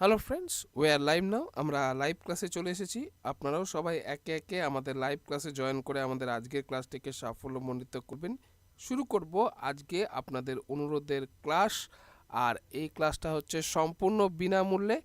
Hello friends we are live now আমরা live ক্লাসে চলে এসেছি। আপনারাও সবাই একে একে আমাদের লাইভ ক্লাসে জয়েন করে আমাদের আজকের ক্লাসটিকে সাফল্যমণ্ডিত করবেন। শুরু করব আজকে আপনাদের অনুরোধের ক্লাস আর এই ক্লাসটা হচ্ছে সম্পূর্ণ বিনামূল্যে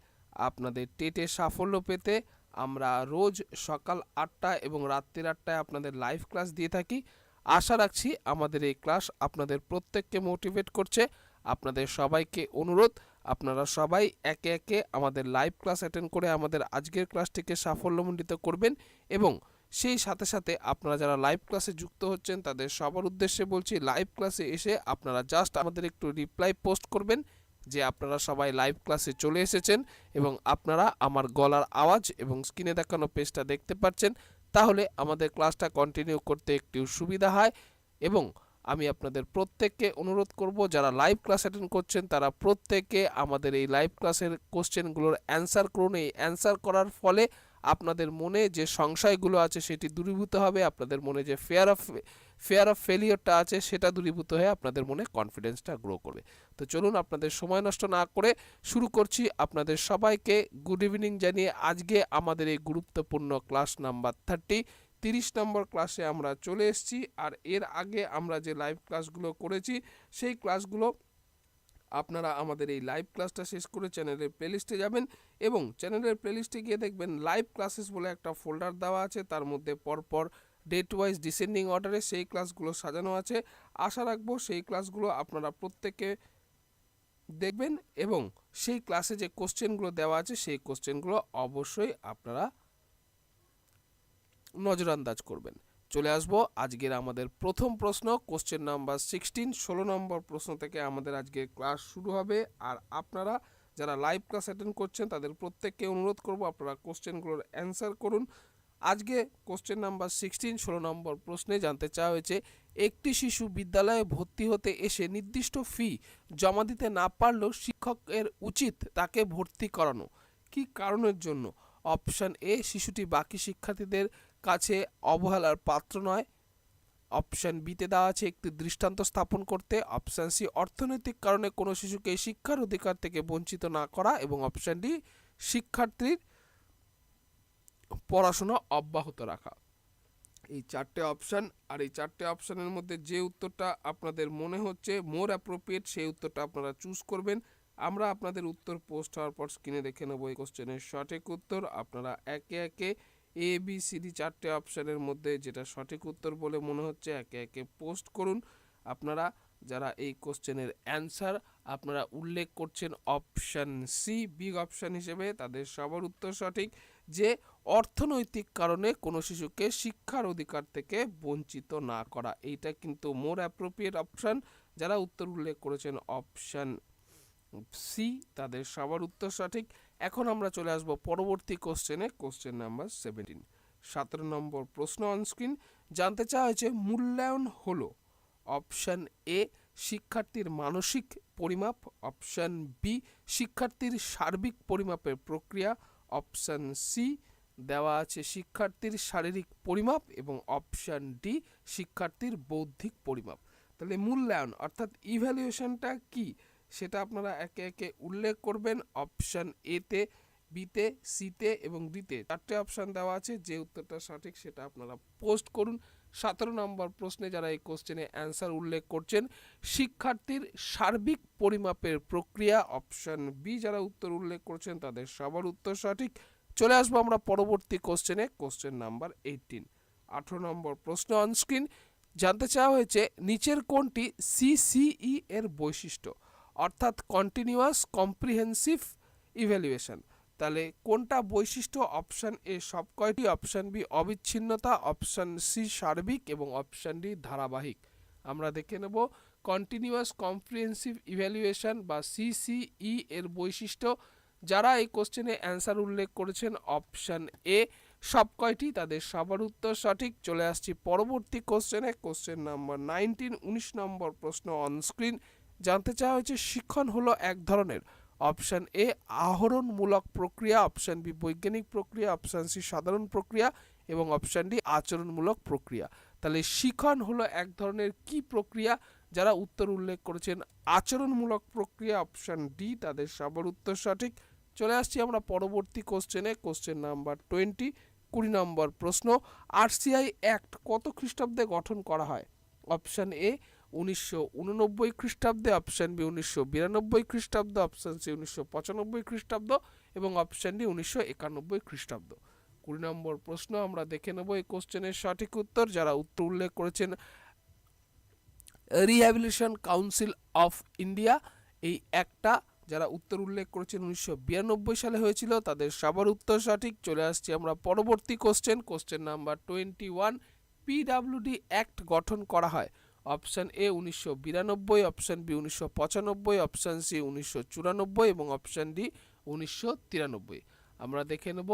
আপনাদের টেটে সাফল্য পেতে আমরা রোজ সকাল আটটা এবং রাত্রির আটটায় আপনাদের লাইভ ক্লাস দিয়ে থাকি। আশা রাখছি আমাদের এই ক্লাস আপনাদের প্রত্যেককে মোটিভেট করছে। আপনাদের সবাইকে অনুরোধ। আপনারা সবাই একে একে আমাদের লাইভ ক্লাস অ্যাটেন্ড করে আমাদের আজকের ক্লাসটিকে সাফল্যমণ্ডিত করবেন এবং সেই সাথে সাথে আপনারা যারা লাইভ ক্লাসে যুক্ত হচ্ছেন, তাদের সবার উদ্দেশ্যে বলছি লাইভ ক্লাসে এসে আপনারা জাস্ট আমাদের একটু রিপ্লাই পোস্ট করবেন যে আপনারা সবাই লাইভ ক্লাসে চলে এসেছেন এবং আপনারা আমার গলার আওয়াজ এবং স্ক্রিনে দেখানো পেজটা দেখতে পাচ্ছেন। তাহলে আমাদের ক্লাসটা কন্টিনিউ করতে একটু সুবিধা হয় এবং আমি আপনাদের প্রত্যেককে অনুরোধ করব, যারা লাইভ ক্লাস অ্যাটেন্ড করছেন, তারা প্রত্যেকে আমাদের এই লাইভ ক্লাসের কোশ্চেনগুলোর অ্যান্সার করুন। এই অ্যান্সার করার ফলে আপনাদের মনে যে সংশয়গুলো আছে, সেটি দূরীভূত হবে। আপনাদের মনে যে ফেয়ার অফ ফেয়ার অফ ফেলিওরটা আছে, সেটা দূরীভূত হয়ে আপনাদের মনে কনফিডেন্সটা গ্রো করবে। তো চলুন, আপনাদের সময় নষ্ট না করে শুরু করছি। আপনাদের সবাইকে গুড ইভিনিং জানিয়ে আজকে আমাদের এই গুরুত্বপূর্ণ ক্লাস নাম্বার থার্টি তিরিশ নম্বর ক্লাসে আমরা চলে এসেছি আর এর আগে আমরা যে লাইভ ক্লাসগুলো করেছি, সেই ক্লাসগুলো আপনারা আমাদের এই লাইভ ক্লাসটা শেষ করে চ্যানেলের প্লেলিস্টে যাবেন এবং চ্যানেলের প্লেলিস্টে গিয়ে দেখবেন লাইভ ক্লাসেস বলে একটা ফোল্ডার দেওয়া আছে, তার মধ্যে পরপর ডেট ওয়াইজ ডিসেন্ডিং অর্ডারে সেই ক্লাসগুলো সাজানো আছে। আশা রাখব সেই ক্লাসগুলো আপনারা প্রত্যেকে দেখবেন এবং সেই ক্লাসে যে কোশ্চেনগুলো দেওয়া আছে, সেই কোশ্চেনগুলো অবশ্যই আপনারা নজরান্দাজ করবেন। চলে আসব আজকের আমাদের প্রথম প্রশ্ন কোশ্চেন নাম্বার সিক্সটিন ষোলো নম্বর প্রশ্ন থেকে আমাদের আজকে ক্লাস শুরু হবে। আর আপনারা যারা লাইভ ক্লাস অ্যাটেন্ড করছেন, তাদের প্রত্যেককে অনুরোধ করব আপনারা কোশ্চেনগুলোর অ্যান্সার করুন। আজকে কোশ্চেন নাম্বার সিক্সটিন ষোলো নম্বর প্রশ্নে জানতে চাওয়া হয়েছে, একটি শিশু বিদ্যালয়ে ভর্তি হতে এসে নির্দিষ্ট ফি জমা দিতে না পারলেও শিক্ষকের উচিত তাকে ভর্তি করানো। কি কারণের জন্য? অপশান এ শিশুটি বাকি শিক্ষার্থীদের কাছে অবহেলার পাত্র নয়। অপশান বিতে দেওয়া আছে, একটি দৃষ্টান্ত স্থাপন করতে। অপশান সি অর্থনৈতিক কারণে কোনো শিশুকে শিক্ষার অধিকার থেকে বঞ্চিত না করা এবং অপশান ডি শিক্ষার্থীর পড়াশোনা অব্যাহত রাখা। এই চারটে অপশান, আর এই চারটে অপশানের মধ্যে যে উত্তরটা আপনাদের মনে হচ্ছে মোর অ্যাপ্রোপ্রিয়েট সেই উত্তরটা আপনারা চুজ করবেন। আমরা আপনাদের উত্তর পোস্ট হওয়ার পর স্ক্রিনে দেখে নেব এই কোশ্চেনের সঠিক উত্তর। আপনারা একে একে এ বি সি ডি চারটে অপশানের মধ্যে যেটা সঠিক উত্তর বলে মনে হচ্ছে, একে একে পোস্ট করুন। আপনারা যারা এই কোশ্চেনের অ্যান্সার আপনারা উল্লেখ করছেন অপশান সি বিগ অপশান হিসেবে, তাদের সবার উত্তর সঠিক। যে অর্থনৈতিক কারণে কোনো শিশুকে শিক্ষার অধিকার থেকে বঞ্চিত না করা, এইটা কিন্তু মোর অ্যাপ্রোপ্রিয়েট অপশান যারা উত্তর উল্লেখ করেছেন অপশান সি তাদের সবার উত্তর সঠিক। এখন আমরা চলে আসব পরবর্তী কোশ্চেনে কোশ্চেন নাম্বার সেভেন্টিন সতেরো নম্বর প্রশ্ন অনস্ক্রিন জানতে চাওয়া হয়েছে মূল্যায়ন হলো। অপশান এ শিক্ষার্থীর মানসিক পরিমাপ। অপশান বি শিক্ষার্থীর সার্বিক পরিমাপের প্রক্রিয়া। অপশান সি দেওয়া আছে শিক্ষার্থীর শারীরিক পরিমাপ এবং অপশান ডি শিক্ষার্থীর বৌদ্ধিক পরিমাপ। তাহলে মূল্যায়ন অর্থাৎ ইভ্যালুয়েশনটা কি? সেটা আপনারা একে একে উল্লেখ করবেন। অপশান এতে বিতে সিতে এবং ডিতে চারটে অপশান দেওয়া আছে, যে উত্তরটা সঠিক সেটা আপনারা পোস্ট করুন। সতেরো নম্বর প্রশ্নে যারা এই কোশ্চেনে অ্যান্সার উল্লেখ করছেন, শিক্ষার্থীর সার্বিক পরিমাপের প্রক্রিয়া। অপশান বি যারা উত্তর উল্লেখ করছেন, তাদের সবার উত্তর সঠিক। চলে আসব আমরা পরবর্তী কোশ্চেনে কোশ্চেন নাম্বার এইটিন আঠেরো নম্বর প্রশ্ন অনস্ক্রিন জানতে চাওয়া হয়েছে, নিচের কোনটি সিসিই এর বৈশিষ্ট্য? অর্থাৎ কন্টিনিউয়াস কম্প্রিহেন্সিভ ইভ্যালুয়েশন তাহলে কোনটা বৈশিষ্ট্য অপশান এ সব কয়টি অপশান বি অবিচ্ছিন্নতা অপশান সি সার্বিক এবং অপশান ডি ধারাবাহিক। আমরা দেখে নেব কন্টিনিউয়াস কম্প্রিহেন্সিভ ইভ্যালুয়েশন বা সিসিই এর বৈশিষ্ট্য। যারা এই কোশ্চেনে অ্যান্সার উল্লেখ করেছেন অপশান এ সব কয়টি? তাদের সবার উত্তর সঠিক। চলে আসছি পরবর্তী কোশ্চেনে কোশ্চেন নাম্বার নাইনটিন উনিশ নম্বর প্রশ্ন অনস্ক্রিন জানতে চাওয়া হয়েছে শিক্ষণ হলো এক ধরনের। অপশান এ, আহরণমূলক প্রক্রিয়া, অপশান বি, বৈজ্ঞানিক প্রক্রিয়া, অপশান সি, সাধারণ প্রক্রিয়া, এবং অপশান ডি, আচরণমূলক প্রক্রিয়া। তাহলে শিখন হলো এক ধরনের কি প্রক্রিয়া? যারা উত্তর উল্লেখ করেছেন, আচরণমূলক প্রক্রিয়া, অপশান ডি, তাদের সবার উত্তর সঠিক। চলে আসছি আমরা পরবর্তী কোশ্চেনে কোশ্চেন নাম্বার টোয়েন্টি কুড়ি নম্বর প্রশ্ন। আরসিআই অ্যাক্ট কত খ্রিস্টাব্দে গঠন করা হয়? অপশান এ উনিশশো উননব্বই খ্রিস্টাব্দে অপশান বি উনিশশো বিরানব্বই খ্রিস্টাব্দ অপশান সি উনিশশো পঁচানব্বই খ্রিস্টাব্দ এবং অপশান ডি উনিশশো একানব্বই খ্রিস্টাব্দ। কুড়ি নম্বর প্রশ্ন, আমরা দেখে নেব এই কোশ্চেনের সঠিক উত্তর যারা উত্তর উল্লেখ করেছেন। রিহ্যাবিলিটেশন কাউন্সিল অফ ইন্ডিয়া এই একটা যারা উত্তর উল্লেখ করেছেন উনিশশো বিরানব্বই সালে হয়েছিল, তাদের সবার উত্তর সঠিক। চলে আসছি আমরা পরবর্তী question. Question number twenty one PWD act গঠন করা হয়। অপশান এ উনিশশো বিরানব্বই, অপশান বি উনিশশো পঁচানব্বই, অপশান সি উনিশশো চুরানব্বই এবং অপশান ডি উনিশশো তিরানব্বই। আমরা দেখে নেব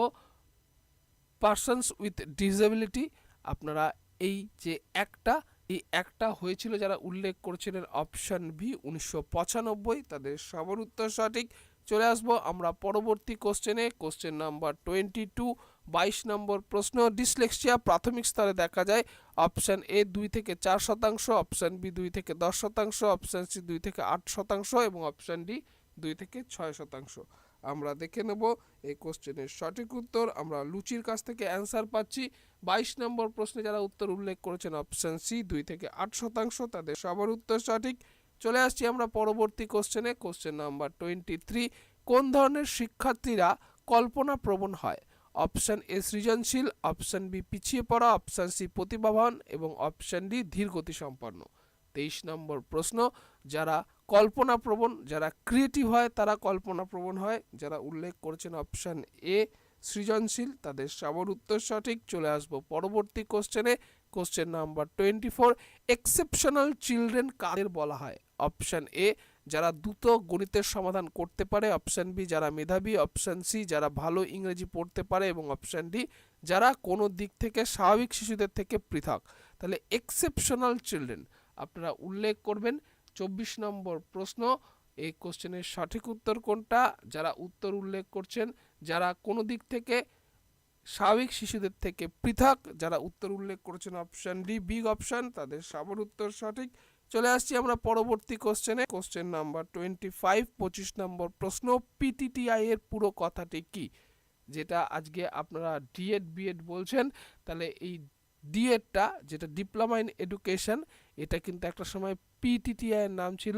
পার্সনস উইথ ডিসেবিলিটি আপনারা এই যে একটা, এই একটা হয়েছিল যারা উল্লেখ করেছিলেন অপশন বি উনিশশো পঁচানব্বই, তাদের সবার উত্তর সঠিক। চলে আসব আমরা পরবর্তী কোশ্চেনে কোশ্চেন নাম্বার টোয়েন্টি টু বাইশ নম্বর প্রশ্ন, ডিসলেক্সিয়া প্রাথমিক স্তরে দেখা যায় অপশান এ দুই থেকে চার শতাংশ, অপশান বি দুই থেকে দশ শতাংশ, অপশান সি দুই থেকে আট শতাংশ এবং অপশান ডি দুই থেকে ছয় শতাংশ। আমরা দেখে নেব এই কোশ্চেনের সঠিক উত্তর। আমরা লুচির কাছ থেকে অ্যান্সার পাচ্ছি। বাইশ নম্বর প্রশ্নে যারা উত্তর উল্লেখ করেছেন অপশান সি দুই থেকে আট শতাংশ, তাদের সবার উত্তর সঠিক। চলে আসছি আমরা পরবর্তী কোশ্চেনে। কোশ্চেন নাম্বার টোয়েন্টি থ্রি, কোন ধরনের শিক্ষার্থীরা কল্পনা প্রবণ হয়? অপশান এ সৃজনশীল, অপশান বি পিছিয়ে পড়া, অপশান সি প্রতিভাবান এবং অপশান ডি ধীরগতি সম্পন্ন তেইশ নম্বর প্রশ্ন, যারা কল্পনা প্রবণ যারা ক্রিয়েটিভ হয় তারা কল্পনা প্রবণ হয়। যারা উল্লেখ করেছেন অপশান এ সৃজনশীল, তাদের সবার উত্তর সঠিক। চলে আসব পরবর্তী কোশ্চেনে। Question number twenty four exceptional children কাদের বলা হয়? অপশান এ যারা দ্রুত গণিতের সমাধান করতে পারে অপশান বি যারা মেধাবী অপশান সি যারা ভালো ইংরেজি পড়তে পারে এবং অপশান ডি যারা কোনো দিক থেকে স্বাভাবিক শিশুদের থেকে পৃথক। তাহলে এক্সেপশনাল চিলড্রেন আপনারা উল্লেখ করবেন। চব্বিশ নম্বর প্রশ্ন, এই কোশ্চেনের সঠিক উত্তর কোনটা? যারা উত্তর উল্লেখ করছেন, যারা কোনো দিক থেকে স্বাভাবিক শিশুদের থেকে পৃথক, যারা উত্তর উল্লেখ করেছেন অপশান ডি বিগ অপশান তাদের সবার উত্তর সঠিক। চলে আসছি আমরা পরবর্তী কোশ্চেনে কোশ্চেন নাম্বার টোয়েন্টি ফাইভ পঁচিশ নম্বর প্রশ্ন পিটিটিআই এর পুরো কথাটি কি? যেটা আজকে আপনারা ডিএড বিএড বলছেন, তাহলে এই ডিএডটা যেটা ডিপ্লোমা ইন এডুকেশন এটা কিন্তু একটা সময় পিটিটিআই এর নাম ছিল।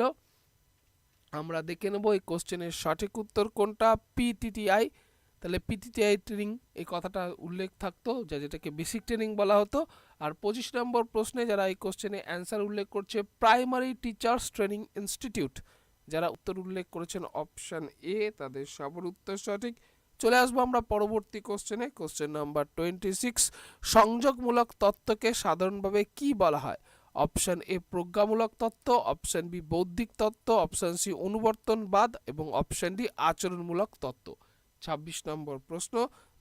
আমরা দেখে নেব এই কোশ্চেনের সঠিক উত্তর কোনটা পিটিটিআই তাহলে পিটিটিআই ট্রেনিং এই কথাটা উল্লেখ থাকতো, যা যেটাকে বেসিক ট্রেনিং বলা হতো। আর পঁচিশ নম্বর প্রশ্নে যারা এই কোশ্চেনে অ্যান্সার উল্লেখ করছে প্রাইমারি টিচার্স ট্রেনিং ইনস্টিটিউট যারা উত্তর উল্লেখ করেছেন অপশান এ তাদের সবার উত্তর সঠিক। চলে আসব আমরা পরবর্তী কোশ্চেনে কোশ্চেন নাম্বার টোয়েন্টি সিক্স সংযোগমূলক তত্ত্বকে সাধারণভাবে কি বলা হয়? অপশান এ প্রজ্ঞামূলক তত্ত্ব অপশান বি বৌদ্ধিক তত্ত্ব অপশান সি অনুবর্তনবাদ, এবং অপশান ডি আচরণমূলক তত্ত্ব। ছাব্বিশ নম্বর প্রশ্ন,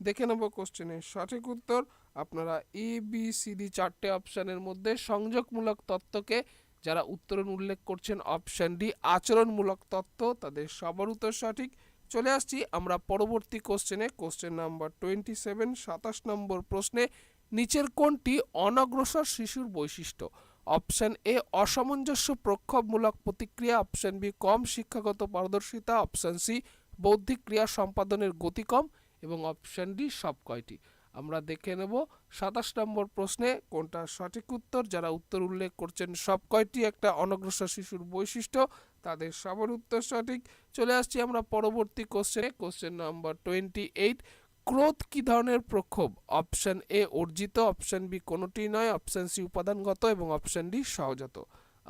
দেখে নেব কোশ্চেনের সঠিক উত্তর। আপনারা এ বি সি ডি চারটে অপশানের মধ্যে সংযোগমূলক তত্ত্বকে যারা উত্তরণ উল্লেখ করছেন, অপশান ডি আচরণমূলক তত্ত্ব, তাদের সবার উত্তর সঠিক। চলে আসছি আমরা পরবর্তী কোশ্চেনে কোশ্চেন নাম্বার টোয়েন্টি সেভেন সাতাশ নম্বর প্রশ্নে, নিচের কোনটি অনগ্রসর শিশুর বৈশিষ্ট্য? অপশান এ অসামঞ্জস্য প্রক্ষোভমূলক প্রতিক্রিয়া। অপশান বি কম শিক্ষাগত পারদর্শিতা। অপশান সি বৌদ্ধিক ক্রিয়া সম্পাদনের গতি কম। এবং অপশান ডি সব কয়টি? আমরা দেখে নেব সাতাশ নম্বর প্রশ্নে কোনটা সঠিক উত্তর? যারা উত্তর উল্লেখ করছেন সব কয়টি একটা অনগ্রসর শিশুর বৈশিষ্ট্য, তাদের সবার উত্তর সঠিক। চলে আসছি আমরা পরবর্তী কোশ্চেনে কোশ্চেন নাম্বার টোয়েন্টি এইট ক্রোধ কি ধরনের প্রক্ষোভ? অপশন এ অর্জিত অপশন বি কোনোটি নয় অপশন সি উপাদানগত এবং অপশন ডি সহজাত।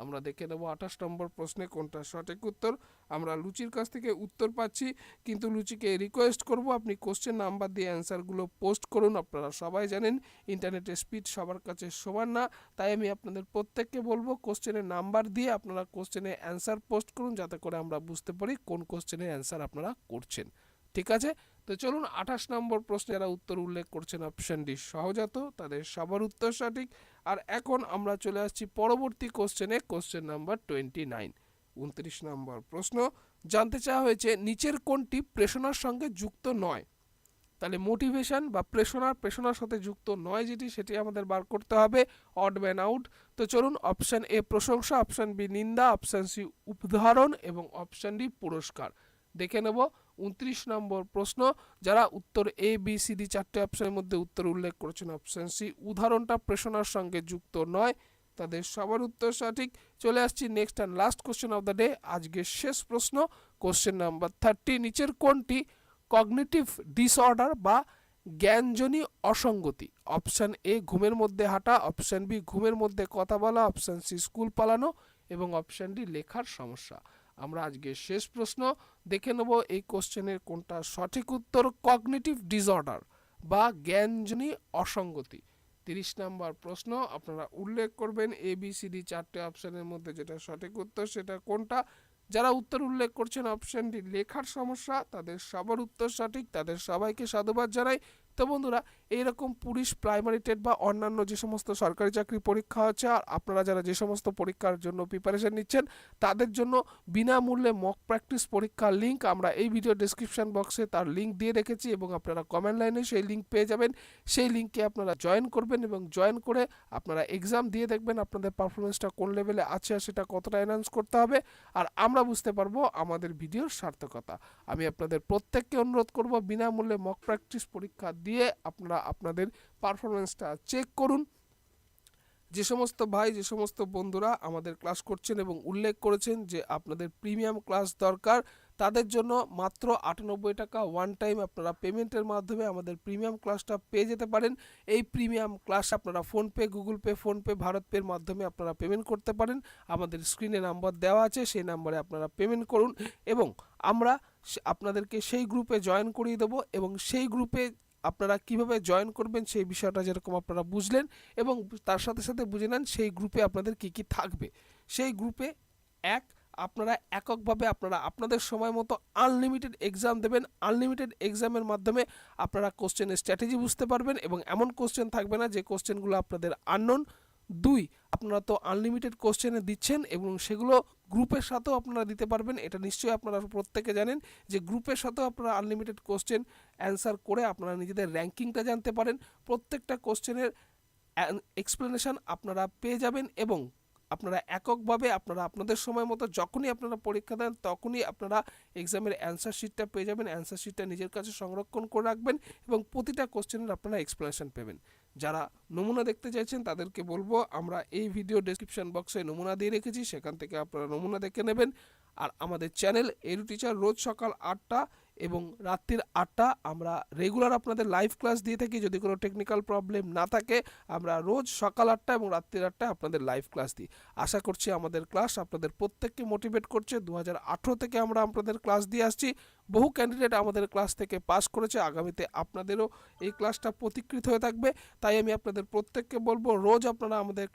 আমরা দেখে নেব আঠাশ নম্বর প্রশ্নে কোনটা সঠিক উত্তর। আমরা লুচির কাছ থেকে উত্তর পাচ্ছি, কিন্তু লুচিকে রিকোয়েস্ট করব আপনি কোশ্চেন নাম্বার দিয়ে অ্যান্সারগুলো পোস্ট করুন। আপনারা সবাই জানেন ইন্টারনেটের স্পিড সবার কাছে সমান না, তাই আমি আপনাদের প্রত্যেককে বলব কোশ্চেনের নাম্বার দিয়ে আপনারা কোশ্চেনে অ্যান্সার পোস্ট করুন, যাতে করে আমরা বুঝতে পারি কোন কোশ্চেনের অ্যান্সার আপনারা করছেন। ঠিক আছে? তো চলুন আঠাশ নম্বর প্রশ্নে যারা উত্তর উল্লেখ করছেন অপশন ডি সহজাত, তাদের সবার উত্তর সঠিক। আর এখন আমরা চলে আসছি পরবর্তী কোশ্চেনে কোশ্চেন নাম্বার টোয়েন্টি নাইন উনত্রিশ নম্বর প্রশ্ন, জানতে চাওয়া হয়েছে নিচের কোনটি প্রেষণার সঙ্গে যুক্ত নয়? তাহলে মোটিভেশন বা প্রেষণার প্রেষণার সাথে যুক্ত নয় যেটি, সেটি আমাদের বার করতে হবে অড ম্যান আউট তো চলুন অপশান এ প্রশংসা অপশান বি নিন্দা অপশান সি উদাহরণ এবং অপশান ডি পুরস্কার। দেখে নেব উনত্রিশ নম্বর প্রশ্ন, যারা উত্তর এ বি সি ডি চারটে অপশনের মধ্যে উত্তর উল্লেখ করেছেন অপশন সি উদাহরণটা প্রেষণার সঙ্গে যুক্ত নয়। তাদের সবার উত্তর সঠিক। চলে আসছি next and last question of the day আজকের শেষ প্রশ্ন কোশ্চেন নাম্বার থার্টি নিচের কোনটি? কগনিটিভ ডিসঅর্ডার বা জ্ঞানজনী অসঙ্গতি। অপশন এ ঘুমের মধ্যে হাঁটা। অপশন বি ঘুমের মধ্যে কথা বলা। অপশন সি স্কুল পালানো। এবং অপশন ডি লেখার সমস্যা। আমরা আজকে শেষ প্রশ্ন। দেখে নেব এই কোশ্চেনের কোনটা সঠিক উত্তর, কগনিটিভ ডিসঅর্ডার বা জ্ঞানজনী অসঙ্গতি। তিরিশ নাম্বার প্রশ্ন, আপনারা উল্লেখ করবেন এ বি সি ডি চারটে অপশানের মধ্যে যেটা সঠিক উত্তর সেটা কোনটা? যারা উত্তর উল্লেখ করছেন অপশানটি লেখার সমস্যা, তাদের সবার উত্তর সঠিক, তাদের সবাইকে সাধুবাদ জানাই। তো বন্ধুরা এইরকম পুলিশ প্রাইমারি টেট বা অন্যান্য যে সমস্ত সরকারি চাকরি পরীক্ষা হচ্ছে, আর আপনারা যারা যে সমস্ত পরীক্ষার জন্য প্রিপারেশন নিচ্ছেন, তাদের জন্য বিনামূল্যে মক প্র্যাকটিস পরীক্ষার লিঙ্ক আমরা এই ভিডিও ডিসক্রিপশন বক্সে তার লিঙ্ক দিয়ে রেখেছি এবং আপনারা কমেন্ট লাইনে সেই লিঙ্ক পেয়ে যাবেন। সেই লিঙ্কে আপনারা জয়েন করবেন এবং জয়েন করে আপনারা এক্সাম দিয়ে দেখবেন আপনাদের পারফরমেন্সটা কোন লেভেলে আছে আর সেটা কতটা অ্যানাউন্স করতে হবে। আর আমরা বুঝতে পারব আমাদের ভিডিওর সার্থকতা। আমি আপনাদের প্রত্যেককে অনুরোধ করব বিনামূল্যে মক প্র্যাকটিস পরীক্ষা দিয়ে আপনারা আপনাদের পারফরমেন্সটা চেক করুন। যে সমস্ত ভাই, যে সমস্ত বন্ধুরা আমাদের ক্লাস করছেন এবং উল্লেখ করেছেন যে আপনাদের প্রিমিয়াম ক্লাস দরকার, তাদের জন্য মাত্র আটানব্বই টাকা ওয়ান টাইম আপনারা পেমেন্টের মাধ্যমে আমাদের প্রিমিয়াম ক্লাসটা পেয়ে যেতে পারেন। এই প্রিমিয়াম ক্লাস আপনারা PhonePe Google Pay PhonePe Bharat পের মাধ্যমে আপনারা পেমেন্ট করতে পারেন। আমাদের স্ক্রিনে নাম্বার দেওয়া আছে, সেই নাম্বারে আপনারা পেমেন্ট করুন এবং আমরা আপনাদেরকে সেই গ্রুপে জয়েন করিয়ে দেবো এবং সেই গ্রুপে আপনারা কীভাবে জয়েন করবেন সেই বিষয়টা যেরকম আপনারা বুঝলেন এবং তার সাথে সাথে বুঝে নেন সেই গ্রুপে আপনাদের কি কি থাকবে। সেই গ্রুপে এক, আপনারা এককভাবে আপনারা আপনাদের সময় মতো আনলিমিটেড এক্সাম দেবেন। আনলিমিটেড এক্সামের মাধ্যমে আপনারা কোশ্চেনের স্ট্র্যাটেজি বুঝতে পারবেন এবং এমন কোশ্চেন থাকবে না যে কোশ্চেনগুলো আপনাদের আননোন দুই, আপনারা তো আনলিমিটেড কোশ্চেনে দিচ্ছেন এবং সেগুলো গ্রুপের সাথেও আপনারা দিতে পারবেন। এটা নিশ্চয়ই আপনারা প্রত্যেকে জানেন যে গ্রুপের সাথেও আপনারা আনলিমিটেড কোশ্চেন অ্যান্সার করে আপনারা নিজেদের র্যাঙ্কিংটা জানতে পারেন। প্রত্যেকটা কোশ্চেনের এক্সপ্লেনেশন আপনারা পেয়ে যাবেন এবং আপনারা এককভাবে আপনারা আপনাদের সময় মতো যখনই আপনারা পরীক্ষা দেন তখনই আপনারা এক্সামের অ্যান্সার শিটটা পেয়ে যাবেন। অ্যান্সার শিটটা নিজের কাছে সংরক্ষণ করে রাখবেন এবং প্রতিটা কোশ্চেনের আপনারা এক্সপ্লেনেশন পাবেন। যারা নমুনা দেখতে চাইছেন তাদেরকে বলব, আমরা এই ভিডিও ডেসক্রিপশন বক্সে নমুনা দিয়ে রেখেছি, সেখান থেকে আপনারা নমুনা দেখে নেবেন। আর আমাদের চ্যানেল এরু টিচার রোজ সকাল আটটা এবং রাত্রির আটটা আমরা রেগুলার আপনাদের লাইভ ক্লাস দিয়ে থাকি। যদি কোনো টেকনিক্যাল প্রবলেম না থাকে, আমরা রোজ সকাল আটটা এবং রাত্রির আটটায় আপনাদের লাইভ ক্লাস দিই। আশা করছি আমাদের ক্লাস আপনাদের প্রত্যেককে মোটিভেট করছে। দু হাজার আঠেরো থেকে আমরা আপনাদের ক্লাস দিয়ে আসছি। বহু ক্যান্ডিডেট আমাদের ক্লাস থেকে পাস করেছে। আগামীতে আপনাদেরও এই ক্লাসটা প্রতিকৃত হয়ে থাকবে। তাই আমি আপনাদের প্রত্যেককে বলব, রোজ আপনারা আমাদের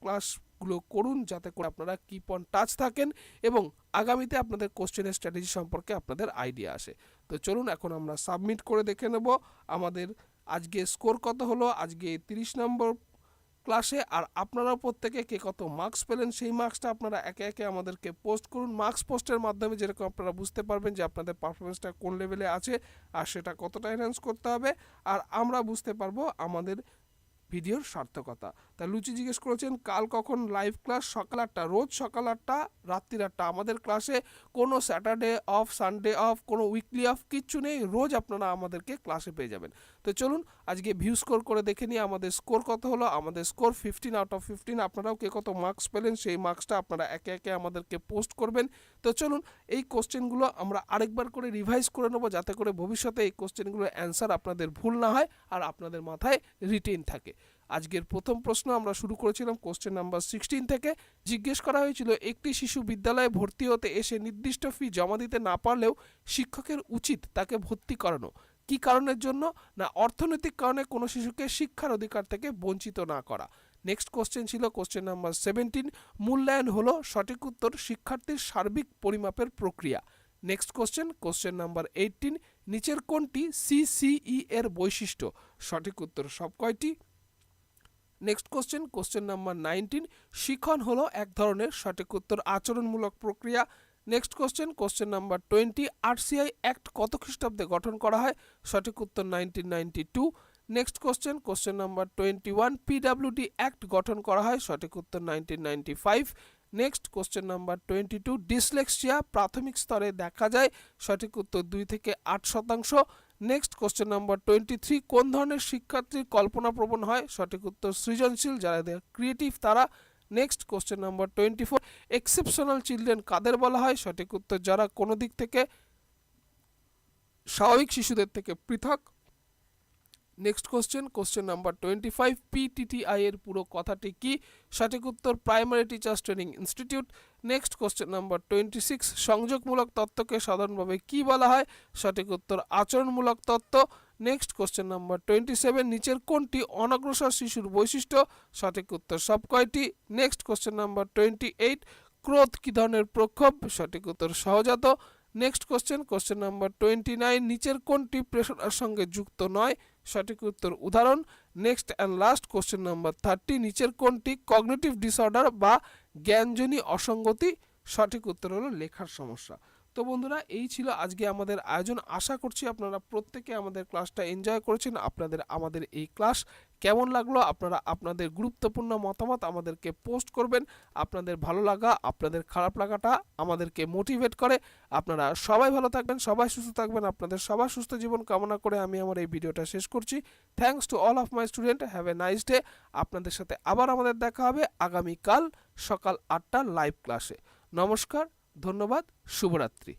ক্লাসগুলো করুন যাতে করে আপনারা কিপ অন টাচ থাকেন এবং আগামীতে আপনাদের কোশ্চেনের স্ট্র্যাটেজি সম্পর্কে আপনাদের আইডিয়া আসে। তো চলুন এখন আমরা সাবমিট করে দেখে নেব আমাদের আজকে স্কোর কত হলো, আজকে তিরিশ নম্বর ক্লাসে আর আপনারা প্রত্যেকে কে কত মার্কস পেলেন, সেই মার্কসটা আপনারা একে একে আমাদেরকে পোস্ট করুন। মার্কস পোস্টের মাধ্যমে যেরকম আপনারা বুঝতে পারবেন যে আপনাদের পারফরমেন্সটা কোন লেভেলে আছে আর সেটা কতটা এনহ্যান্স করতে হবে। আর আমরা বুঝতে পারব আমাদের ভিডিওর সার্থকতা। তা লুচি জিজ্ঞেস করেছেন, কাল কখন লাইভ ক্লাস সকাল আটটা। রোজ সকাল আটটা, রাত্রির আটটা। আমাদের ক্লাসে কোনো স্যাটারডে অফ সানডে অফ কোনো উইকলি অফ কিচ্ছু নেই। রোজ আপনারা আমাদেরকে ক্লাসে পেয়ে যাবেন। তো চলুন আজকে ভিউ স্কোর করে দেখে নিই আমাদের স্কোর কত হলো। আমাদের score fifteen out of fifteen আপনারাও কে কত মার্কস পেলেন, সেই মার্কসটা আপনারা একে একে আমাদেরকে পোস্ট করবেন। তো চলুন এই কোশ্চেনগুলো আমরা আরেকবার করে রিভাইজ করে নেব যাতে করে ভবিষ্যতে এই কোশ্চেনগুলোর অ্যান্সার আপনাদের ভুল না হয় আর আপনাদের মাথায় রিটেন থাকে। আজকের প্রথম প্রশ্ন আমরা শুরু করেছিলাম কোশ্চেন নাম্বার সিক্সটিন থেকে। জিজ্ঞেস করা হয়েছিল, একটি শিশু বিদ্যালয়ে ভর্তি হতে এসে নির্দিষ্ট ফি জমা দিতে না পারলেও শিক্ষকের উচিত তাকে ভর্তি করানো। কি কারণের জন্য? না, অর্থনৈতিক কারণে কোনো শিশুকে শিক্ষার অধিকার থেকে বঞ্চিত না করা। নেক্সট কোশ্চেন ছিল কোশ্চেন নাম্বার সেভেন্টিন মূল্যায়ন হলো সঠিক উত্তর শিক্ষার্থীর সার্বিক পরিমাপের প্রক্রিয়া। Next question question number eighteen নিচের কোনটি সিসিই এর বৈশিষ্ট্য? সঠিক উত্তর সব কয়টি? Next question question number nineteen শিখন হলো এক ধরনের সঠিক উত্তর আচরণমূলক প্রক্রিয়া। Next question question number twenty RCI act কত খ্রিস্টাব্দে গঠন করা হয়? সঠিক উত্তর nineteen ninety two next question question number twenty one PWD act গঠন করা হয়? সঠিক উত্তর nineteen ninety five next question number twenty two dyslexia প্রাথমিক স্তরে দেখা যায়? সঠিক উত্তর দুই থেকে আট শতাংশ। Next question number twenty three কোন ধরনের শিক্ষার্থীর কল্পনাপ্রবণ হয়? সঠিক উত্তর সৃজনশীল, যারা ক্রিয়েটিভ তারা next question number twenty four exceptional children কাদের বলা হয়? সঠিক উত্তর, যারা কোনো দিক থেকে স্বাভাবিক শিশুদের থেকে পৃথক। Next question question number twenty five PTTI এর পুরো কথাটি কি? সঠিক উত্তর primary teachers training institute next question number twenty six সংযোগমূলক তত্ত্বকে সাধারণভাবে কি বলা হয়? সঠিক উত্তর, আচরণমূলক তত্ত্ব। Next question number twenty seven নিচের কোনটি অনগ্রসর শিশুর বৈশিষ্ট্য? সঠিক উত্তর সব কয়টি? Next question number twenty eight ক্রোধ কি ধরনের প্রক্ষোভ? সঠিক উত্তর সহজাত। Next question question number twenty nine নিচের কোনটি প্রেষণার সঙ্গে যুক্ত নয়? সঠিক উত্তর উদাহরণ। Next and last question number thirty নিচের কোনটি কগনিটিভ ডিসঅর্ডার বা জ্ঞানজনী অসঙ্গতি? সঠিক উত্তর হলো লেখার সমস্যা। তো বন্ধুরা, এই ছিল আজকে আমাদের আয়োজন। আশা করছি আপনারা প্রত্যেকে আমাদের ক্লাসটা এনজয় করেছেন। আপনাদের, আমাদের এই ক্লাস কেমন লাগল? আপনারা আপনাদের গুরুত্বপূর্ণ মতামত আমাদেরকে পোস্ট করবেন। আপনাদের ভালো লাগা, আপনাদের খারাপ লাগাটা আমাদেরকে মোটিভেট করে। আপনারা সবাই ভালো থাকবেন, সবাই সুস্থ থাকবেন। আপনাদের সবার সুস্থ জীবন কামনা করে আমি আমার এই ভিডিওটা শেষ করছি। Thanks to all of my student have a nice day আপনাদের সাথে আবার আমাদের দেখা হবে আগামীকাল সকাল আটটা লাইভ ক্লাসে নমস্কার। ধন্যবাদ শুভরাত্রি।